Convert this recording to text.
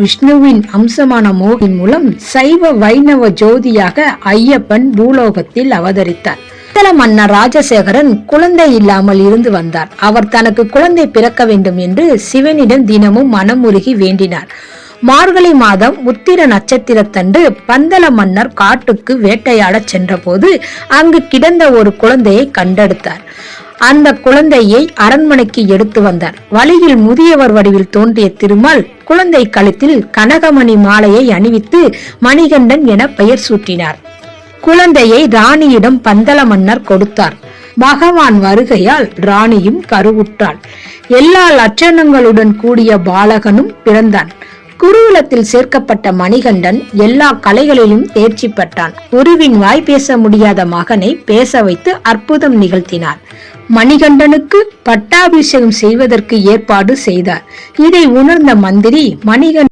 விஷ்ணுவின் அம்சமான மோகின் மூலம் சைவ வைணவ ஜோதியாக ஐயப்பன் பூலோகத்தில் அவதரித்தார். மத்தள மன்னர் ராஜசேகரன் குழந்தை இல்லாமல் இருந்து வந்தார். அவர் தனக்கு குழந்தை பிறக்க வேண்டும் என்று சிவனிடம் தினமும் மனமுருகி வேண்டினார். மார்கழி மாதம் உத்திர நட்சத்திரத்தன்று பந்தல மன்னர் காட்டுக்கு வேட்டையாடச் சென்றபோது அங்கு கிடந்த ஒரு குழந்தையை கண்டெடுத்தார். அந்த குழந்தையை அரண்மனைக்கு எடுத்து வந்தார். வழியில் முதியவர் வடிவில் தோன்றிய திருமால் குழந்தை கழுத்தில் கனகமணி மாலையை அணிவித்து மணிகண்டன் என பெயர் சூட்டினார். குழந்தையை ராணியிடம் பந்தல மன்னர் கொடுத்தார். பகவான் வருகையால் ராணியும் கருவுற்றாள் எல்லா லட்சணங்களுடன் கூடிய பாலகனும் பிறந்தான். குருகுலத்தில் சேர்க்கப்பட்ட மணிகண்டன் எல்லா கலைகளிலும் தேர்ச்சி பெற்றான். குருவின் வாய் பேச முடியாத மகனை பேச வைத்து அற்புதம் நிகழ்த்தினார். மணிகண்டனுக்கு பட்டாபிஷேகம் செய்வதற்கு ஏற்பாடு செய்தார். இதை உணர்ந்த மந்திரி மணிகண்டன்